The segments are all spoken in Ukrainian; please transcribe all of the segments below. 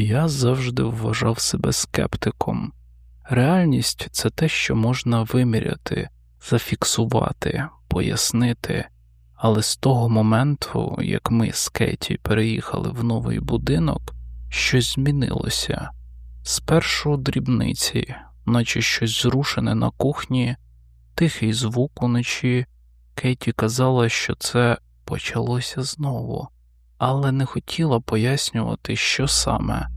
Я завжди вважав себе скептиком. Реальність це те, що можна виміряти, зафіксувати, пояснити, але з того моменту, як ми з Кеті переїхали в новий будинок, щось змінилося. Спершу дрібниці, наче щось зрушене на кухні, тихий звук уночі. Кеті казала, що це почалося знову, але не хотіла пояснювати, що саме.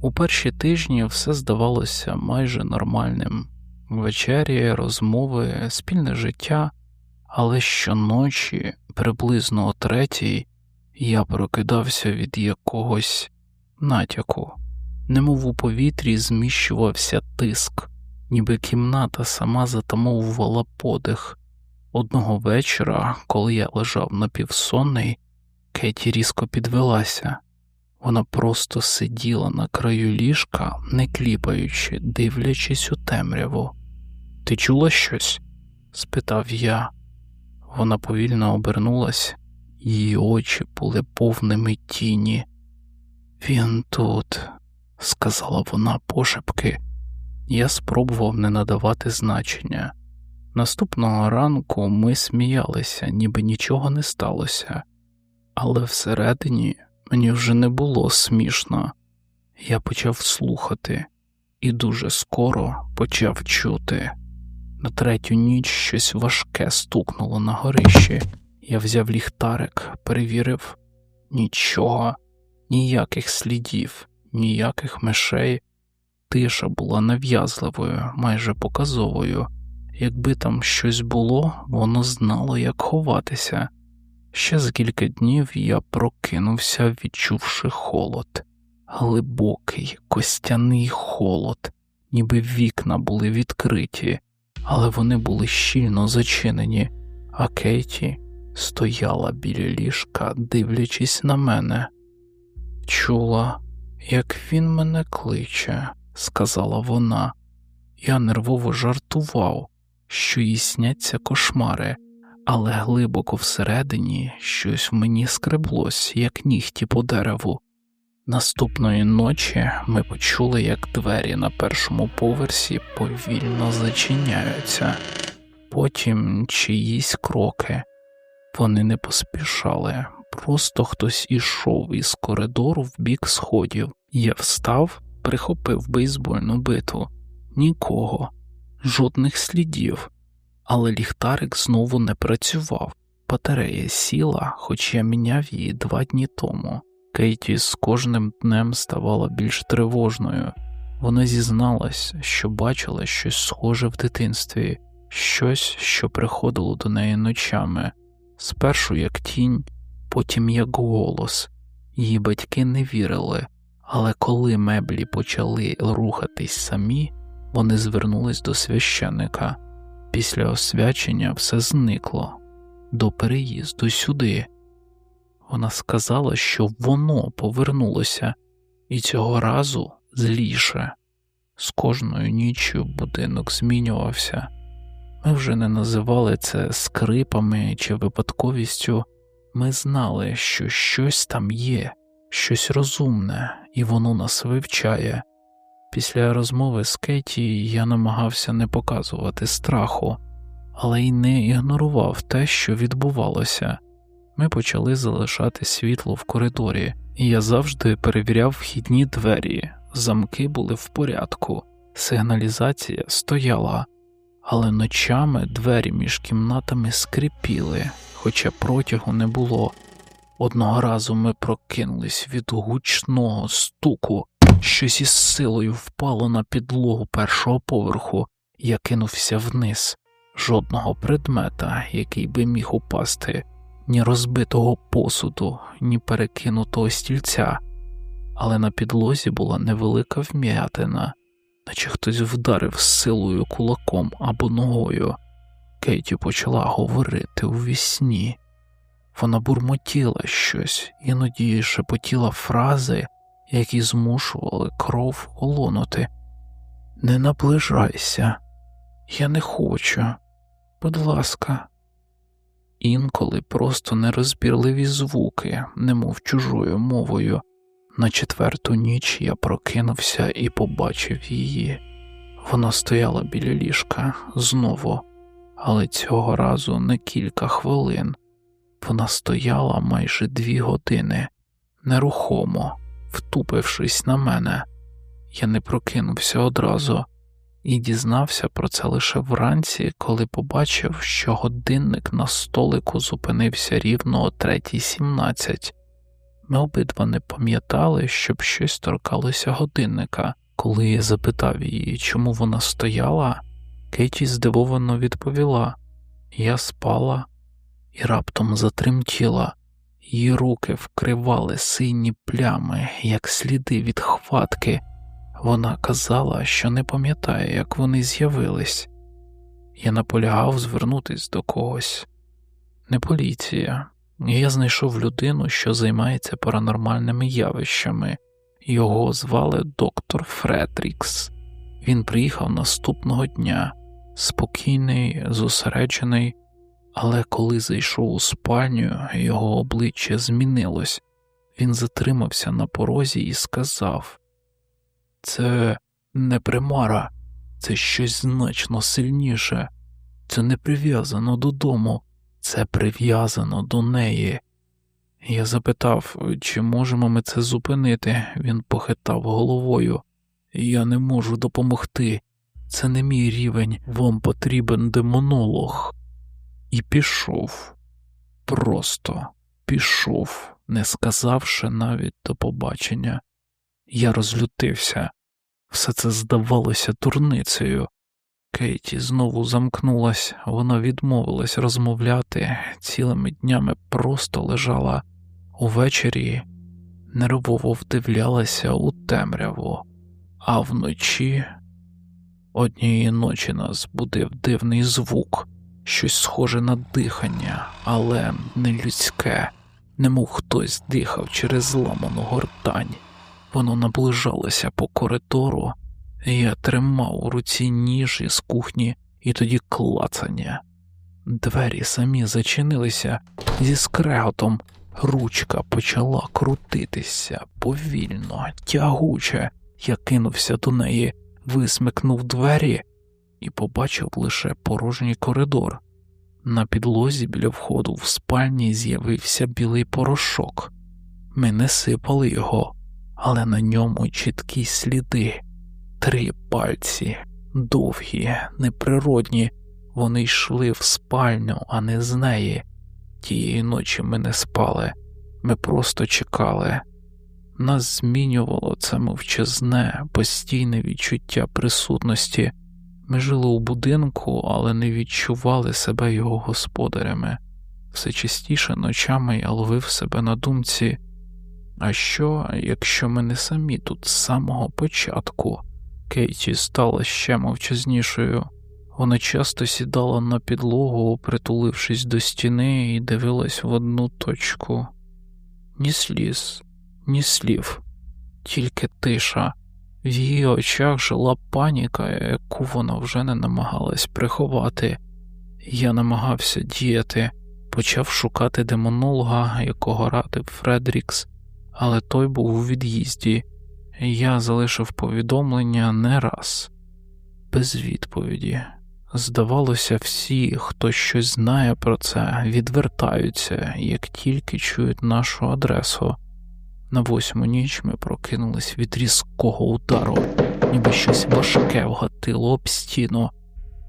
У перші тижні все здавалося майже нормальним вечері, розмови, спільне життя, але щоночі, приблизно о третій, я прокидався від якогось натяку, немов у повітрі зміщувався тиск, ніби кімната сама затамовувала подих. Одного вечора, коли я лежав напівсонний, Кеті різко підвелася. Вона просто сиділа на краю ліжка, не кліпаючи, дивлячись у темряву. Ти чула щось? спитав я. Вона повільно обернулась, її очі були повними тіні. Він тут, сказала вона пошепки. Я спробував не надавати значення. Наступного ранку ми сміялися, ніби нічого не сталося, але всередині мені вже не було смішно. Я почав слухати і дуже скоро почав чути. На третю ніч щось важке стукнуло на горищі. Я взяв ліхтарик, перевірив нічого, ніяких слідів, ніяких мишей. Тиша була нав'язливою, майже показовою. Якби там щось було, воно знало, як ховатися. Ще за кілька днів я прокинувся, відчувши холод, глибокий, костяний холод, ніби вікна були відкриті, але вони були щільно зачинені, а Кейті стояла біля ліжка, дивлячись на мене. Чула, як він мене кличе, сказала вона. Я нервово жартував, що їй сняться кошмари, але глибоко всередині щось в мені скреблось, як нігті по дереву. Наступної ночі ми почули, як двері на першому поверсі повільно зачиняються, потім чиїсь кроки. Вони не поспішали, просто хтось ішов із коридору в бік сходів. Я встав, прихопив бейсбольну биту. Нікого, жодних слідів, але ліхтарик знову не працював. Батарея сіла, хоч я міняв її два дні тому. Кейті з кожним днем ставала більш тривожною. Вона зізналась, що бачила щось схоже в дитинстві, щось, що приходило до неї ночами, спершу як тінь, потім як голос. Її батьки не вірили, але коли меблі почали рухатись самі, вони звернулись до священника. Після освячення все зникло до переїзду сюди. Вона сказала, що воно повернулося, і цього разу зліше. З кожною ніччю будинок змінювався. Ми вже не називали це скрипами чи випадковістю, ми знали, що щось там є, щось розумне, і воно нас вивчає. Після розмови з Кеті я намагався не показувати страху, але й не ігнорував те, що відбувалося. Ми почали залишати світло в коридорі, і я завжди перевіряв вхідні двері, замки були в порядку, сигналізація стояла, але ночами двері між кімнатами скрипіли, хоча протягу не було. Одного разу ми прокинулись від гучного стуку. Щось із силою впало на підлогу першого поверху, я кинувся вниз. Жодного предмета, який би міг упасти, ні розбитого посуду, ні перекинутого стільця, але на підлозі була невелика вм'ятина, наче хтось вдарив силою кулаком або ногою. Кейті почала говорити у вісні. Вона бурмотіла щось, іноді шепотіла фрази які змушували кров холонути. Не наближайся, я не хочу, будь ласка, інколи просто нерозбірливі звуки, немов чужою мовою, На четверту ніч я прокинувся і побачив її. Вона стояла біля ліжка знову, але цього разу не кілька хвилин. Вона стояла майже дві години, нерухомо, втупившись на мене. Я не прокинувся одразу і дізнався про це лише вранці, коли побачив, що годинник на столику зупинився рівно о 3.17. Ми обидва не пам'ятали, щоб щось торкалося годинника. Коли я запитав її, чому вона стояла, Кейті здивовано відповіла Я спала і раптом затремтіла, її руки вкривали сині плями, як сліди від хватки. Вона казала, що не пам'ятає, як вони з'явились. Я наполягав звернутись до когось. Не поліція. Я знайшов людину, що займається паранормальними явищами. Його звали доктор Фредрікс. Він приїхав наступного дня, спокійний, зосереджений, але коли зайшов у спальню, його обличчя змінилось. Він затримався на порозі і сказав: Це не примара, це щось значно сильніше, це не прив'язано додому, це прив'язано до неї. Я запитав, чи можемо ми це зупинити. Він похитав головою. Я не можу допомогти. Це не мій рівень, вам потрібен демонолог. І пішов. Просто пішов, не сказавши навіть до побачення. Я розлютився. Все це здавалося турницею. Кейті знову замкнулась, вона відмовилась розмовляти, цілими днями просто лежала увечері, нервово вдивлялася у темряву, а вночі однієї ночі нас будив дивний звук, щось схоже на дихання, але не людське, немов хтось дихав через зламану гортань. Воно наближалося по коридору. Я тримав у руці ніж із кухні і тоді клацання. Двері самі зачинилися зі скреготом, ручка почала крутитися повільно, тягуче. Я кинувся до неї, висмикнув двері і побачив лише порожній коридор. На підлозі біля входу в спальні з'явився білий порошок. Ми не сипали його, але на ньому чіткі сліди. Три пальці, довгі, неприродні, вони йшли в спальню, а не з неї. Тієї ночі ми не спали, ми просто чекали. Нас змінювало це мовчазне, постійне відчуття присутності. Ми жили у будинку, але не відчували себе його господарями. Все частіше ночами я ловив себе на думці, а що, якщо ми не самі тут з самого початку? Кейті стала ще мовчазнішою. Вона часто сідала на підлогу, притулившись до стіни, і дивилась в одну точку. Ні сліз, ні слів, тільки тиша. В її очах жила паніка, яку вона вже не намагалась приховати. Я намагався діяти, почав шукати демонолога, якого радив Фредрікс, але той був у від'їзді. Я залишив повідомлення не раз, без відповіді. Здавалося, всі, хто щось знає про це, відвертаються, як тільки чують нашу адресу. На восьму ніч ми прокинулись від різкого удару, ніби щось важке вгатило об стіну,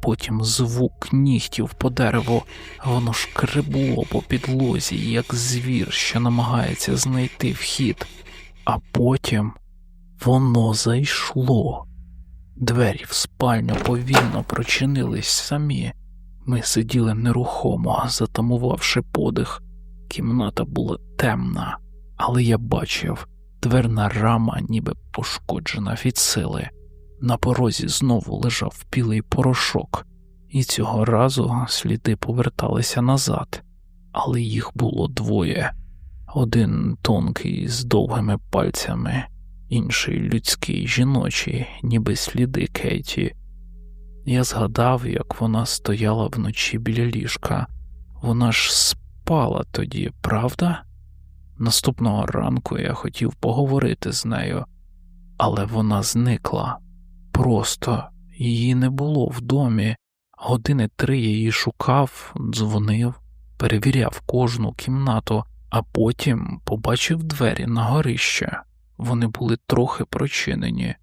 потім звук нігтів по дереву, воно шкребло по підлозі, як звір, що намагається знайти вхід, а потім воно зайшло. Двері в спальню повільно прочинились самі. Ми сиділи нерухомо, затамувавши подих. Кімната була темна, але я бачив, дверна рама, ніби пошкоджена від сили. На порозі знову лежав білий порошок, і цього разу сліди поверталися назад, але їх було двоє один тонкий з довгими пальцями, інший людський, жіночий, ніби сліди Кейті. Я згадав, як вона стояла вночі біля ліжка. Вона ж спала тоді, правда? Наступного ранку я хотів поговорити з нею, але вона зникла. Просто її не було в домі. Години три я її шукав, дзвонив, перевіряв кожну кімнату, а потім побачив двері на горище. Вони були трохи прочинені.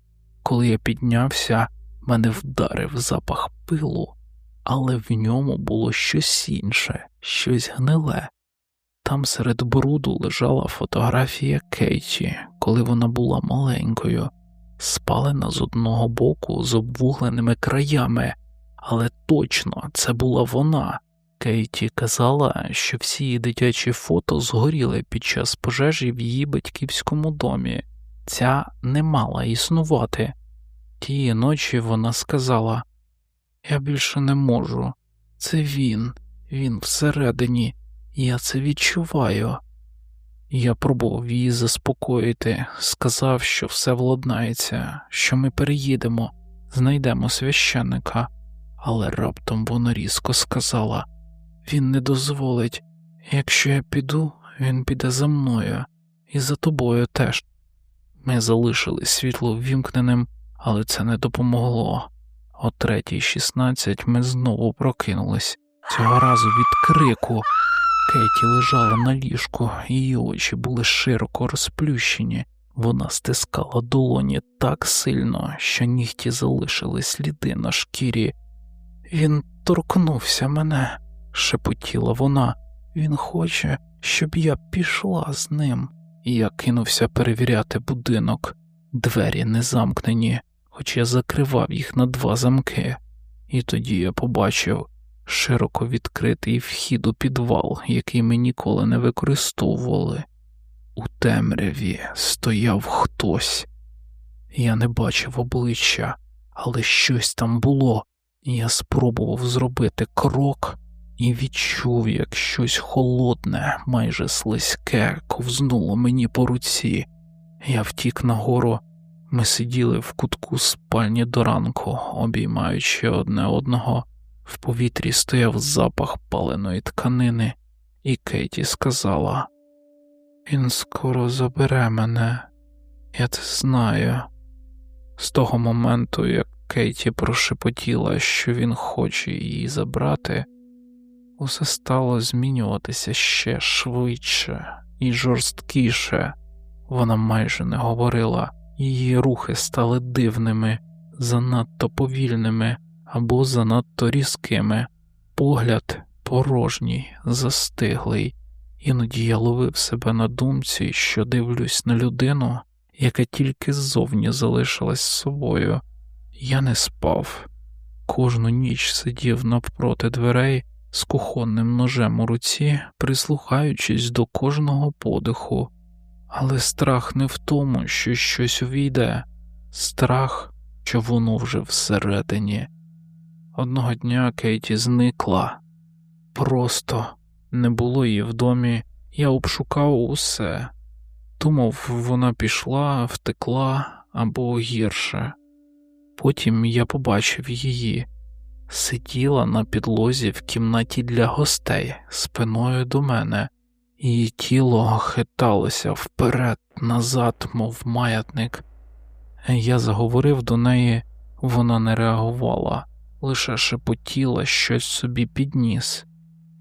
Коли я піднявся, мене вдарив запах пилу, але в ньому було щось інше, щось гниле. Там серед бруду лежала фотографія Кейті, коли вона була маленькою, спалена з одного боку з обвугленими краями, але точно це була вона. Кейті казала, що всі її дитячі фото згоріли під час пожежі в її батьківському домі. Ця не мала існувати. Тієї ночі вона сказала Я більше не можу. Це він, він всередині, я це відчуваю. Я пробував її заспокоїти, сказав, що все владнається, що ми переїдемо, знайдемо священника, але раптом вона різко сказала він не дозволить, якщо я піду, він піде за мною і за тобою теж. Ми залишили світло ввімкненим, але це не допомогло. О третій шістнадцять ми знову прокинулись, цього разу від крику. Кеті лежала на ліжку, її очі були широко розплющені, вона стискала долоні так сильно, що нігті залишили сліди на шкірі. Він торкнувся мене, шепотіла вона. Він хоче, щоб я пішла з ним. Я кинувся перевіряти будинок, двері не замкнені, хоч я закривав їх на два замки, і тоді я побачив широко відкритий вхід у підвал, який ми ніколи не використовували. У темряві стояв хтось. Я не бачив обличчя, але щось там було, я спробував зробити крок і відчув, як щось холодне, майже слизьке, ковзнуло мені по руці. Я втік нагору, ми сиділи в кутку спальні до ранку, обіймаючи одне одного. В повітрі стояв запах паленої тканини, і Кейті сказала: Він скоро забере мене, я це знаю. З того моменту, як Кейті прошепотіла, що він хоче її забрати, усе стало змінюватися ще швидше і жорсткіше. Вона майже не говорила, її рухи стали дивними, занадто повільними або занадто різкими, погляд порожній, застиглий, іноді я ловив себе на думці, що дивлюсь на людину, яка тільки ззовні залишилась собою. Я не спав, кожну ніч сидів навпроти дверей з кухонним ножем у руці, прислухаючись до кожного подиху, але страх не в тому, що щось увійде, страх, що воно вже всередині. Одного дня Кейті зникла, просто не було її в домі, я обшукав усе, думав, вона пішла, втекла або гірше. Потім я побачив її, сиділа на підлозі в кімнаті для гостей спиною до мене, її тіло хиталося вперед, назад, мов маятник. Я заговорив до неї, вона не реагувала лише шепотіла щось собі підніс.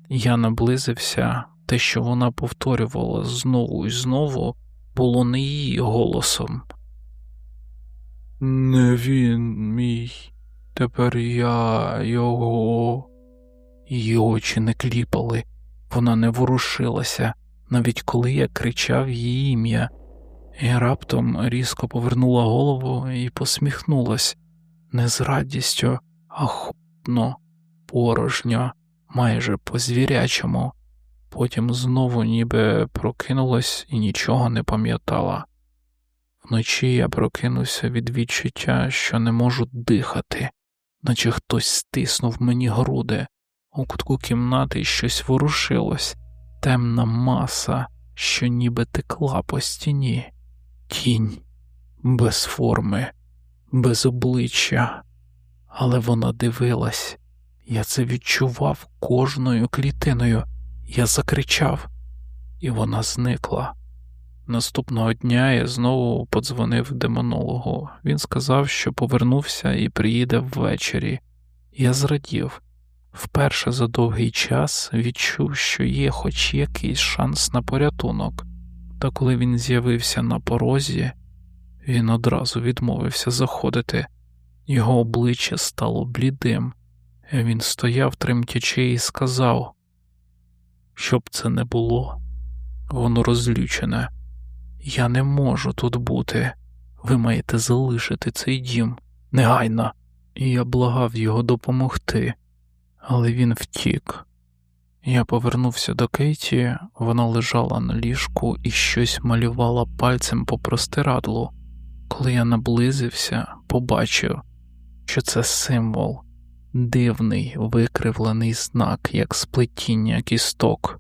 Я наблизився, те, що вона повторювала знову і знову, було не її голосом. Не він мій, тепер я його. Її очі не кліпали, вона не ворушилася, навіть коли я кричав її ім'я, і раптом різко повернула голову і посміхнулась не з радістю, а хутно, порожньо, майже по звірячому, потім знову ніби прокинулась і нічого не пам'ятала. Вночі я прокинувся від відчуття, що не можу дихати, наче хтось стиснув мені груди, у кутку кімнати щось ворушилось, темна маса, що ніби текла по стіні, тінь, без форми, без обличчя але вона дивилась, я це відчував кожною клітиною, я закричав, і вона зникла. Наступного дня я знову подзвонив демонологу. Він сказав, що повернувся і приїде ввечері. Я зрадів. Вперше за довгий час відчув, що є хоч якийсь шанс на порятунок, та коли він з'явився на порозі, він одразу відмовився заходити. Його обличчя стало блідим. Він стояв тремтячи і сказав, щоб це не було, воно розлючене. Я не можу тут бути. Ви маєте залишити цей дім негайно. І я благав його допомогти, але він втік. Я повернувся до Кейті, вона лежала на ліжку і щось малювала пальцем по простирадлу. Коли я наблизився, побачив, що це символ, дивний викривлений знак, як сплетіння кісток.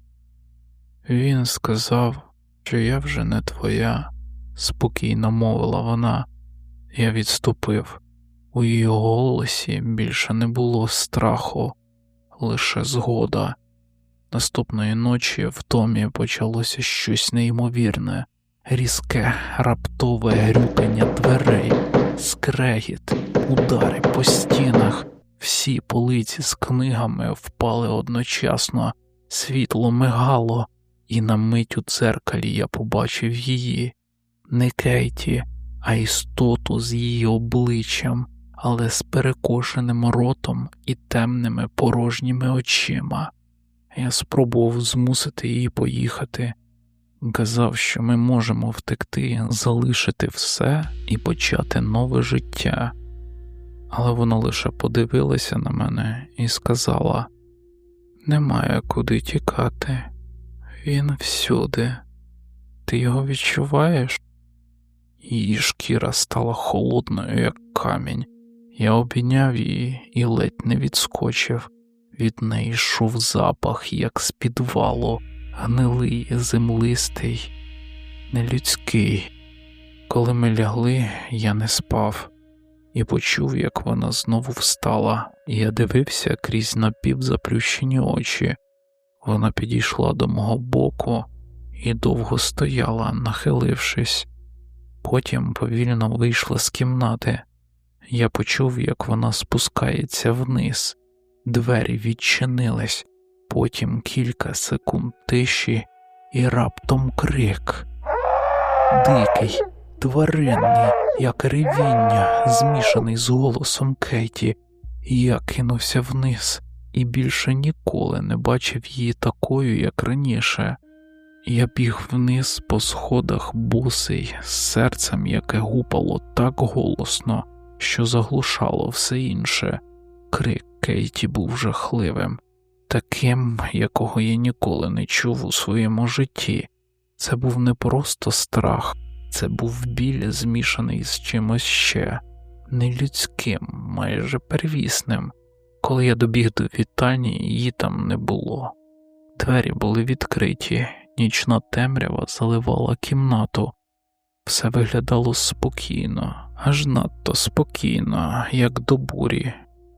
Він сказав, що я вже не твоя, спокійно мовила вона. Я відступив. У її голосі більше не було страху, лише згода. Наступної ночі в домі почалося щось неймовірне, різке, раптове грюкання дверей, скрегіт, удари по стінах, всі полиці з книгами впали одночасно, світло мигало, і на мить у дзеркалі я побачив її, не Кейті, а істоту з її обличчям, але з перекошеним ротом і темними порожніми очима. Я спробував змусити її поїхати, казав, що ми можемо втекти, залишити все і почати нове життя, але вона лише подивилася на мене і сказала: немає куди тікати, він всюди, ти його відчуваєш? Її шкіра стала холодною, як камінь. Я обійняв її і ледь не відскочив. Від неї йшов запах, як з підвалу, гнилий, землистий, нелюдський. Коли ми лягли, я не спав і почув, як вона знову встала, я дивився крізь напівзаплющені очі. Вона підійшла до мого боку і довго стояла, нахилившись, потім повільно вийшла з кімнати. Я почув, як вона спускається вниз, двері відчинились, потім кілька секунд тиші і раптом крик. Дикий, тваринний, як ревіння, змішаний з голосом Кеті, я кинувся вниз і більше ніколи не бачив її такою, як раніше. Я біг вниз по сходах босий, з серцем, яке гупало так голосно що заглушало все інше. Крик Кейті був жахливим, таким, якого я ніколи не чув у своєму житті. Це був не просто страх, це був біль, змішаний з чимось ще нелюдським, майже первісним. Коли я добіг до вітальні, її там не було. Двері були відкриті, нічна темрява заливала кімнату, все виглядало спокійно, аж надто спокійно, як до бурі,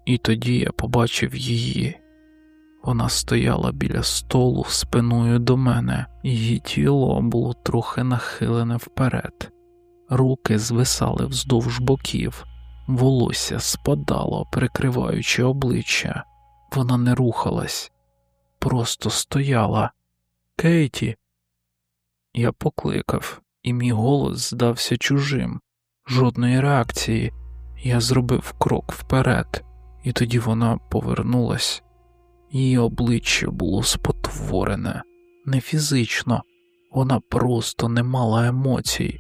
і тоді я побачив її. Вона стояла біля столу спиною до мене, її тіло було трохи нахилене вперед, руки звисали вздовж боків, волосся спадало, прикриваючи обличчя. Вона не рухалась, просто стояла. Кейті. Я покликав, і мій голос здався чужим, жодної реакції. Я зробив крок вперед, і тоді вона повернулась. Її обличчя було спотворене, не фізично, вона просто не мала емоцій,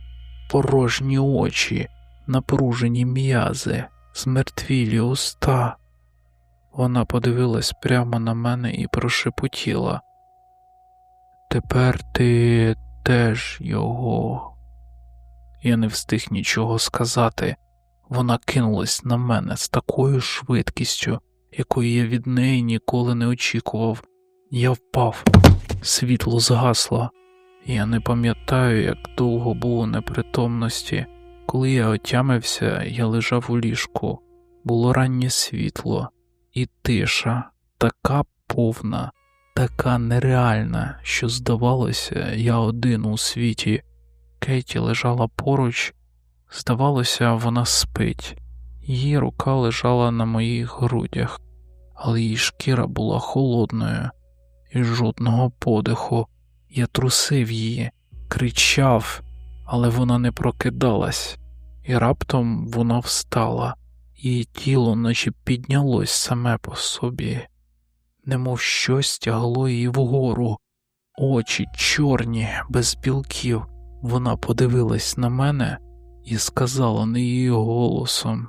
порожні очі, напружені м'язи, змертвілі уста. Вона подивилась прямо на мене і прошепотіла. Тепер ти теж його. Я не встиг нічого сказати. Вона кинулась на мене з такою швидкістю, якої я від неї ніколи не очікував. Я впав, світло згасло. Я не пам'ятаю, як довго було непритомності. Коли я отямився, я лежав у ліжку. Було раннє світло, і тиша така повна, така нереальна, що, здавалося, я один у світі. Кейті лежала поруч, здавалося, вона спить, її рука лежала на моїх грудях, але її шкіра була холодною і жодного подиху. Я трусив її, кричав, але вона не прокидалась, і раптом вона встала, її тіло наче піднялось саме по собі, немов щось тягло її вгору, очі чорні, без білків. Вона подивилась на мене і сказала не її голосом.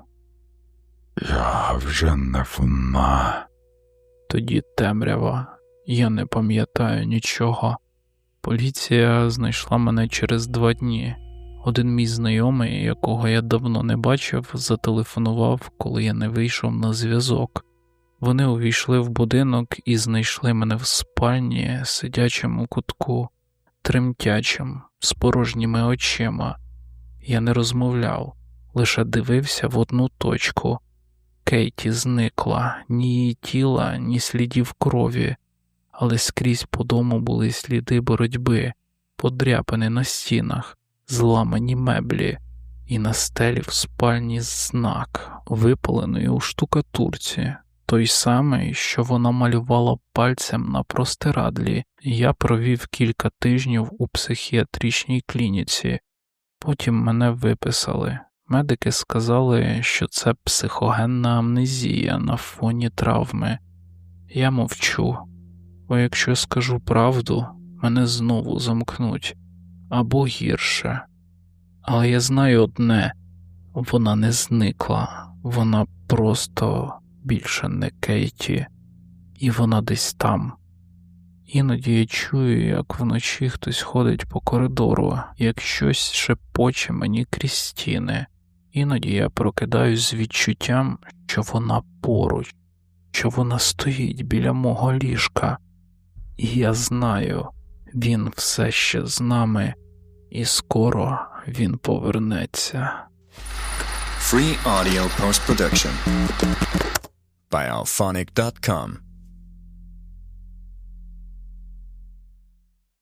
Я вже не вона. Тоді темрява, я не пам'ятаю нічого. Поліція знайшла мене через два дні. Один мій знайомий, якого я давно не бачив, зателефонував, коли я не вийшов на зв'язок. Вони увійшли в будинок і знайшли мене в спальні, сидячим у кутку, тремтячим, з порожніми очима. Я не розмовляв, лише дивився в одну точку. Кейті зникла, ні її тіла, ні слідів крові, але скрізь по дому були сліди боротьби, подряпини на стінах, зламані меблі, і на стелі в спальні знак, випалений у штукатурці, той самий, що вона малювала пальцем на простирадлі. Я провів кілька тижнів у психіатричній клініці, потім мене виписали. Медики сказали, що це психогенна амнезія на фоні травми. Я мовчу, бо якщо скажу правду, мене знову замкнуть або гірше. Але я знаю одне вона не зникла, вона просто більше не Кейті, і вона десь там. Іноді я чую, як вночі хтось ходить по коридору, як щось шепоче мені крізь стіни. Іноді я прокидаюсь з відчуттям, що вона поруч, що вона стоїть біля мого ліжка, і я знаю, він все ще з нами, і скоро він повернеться. Free audio post production by alphonic.com.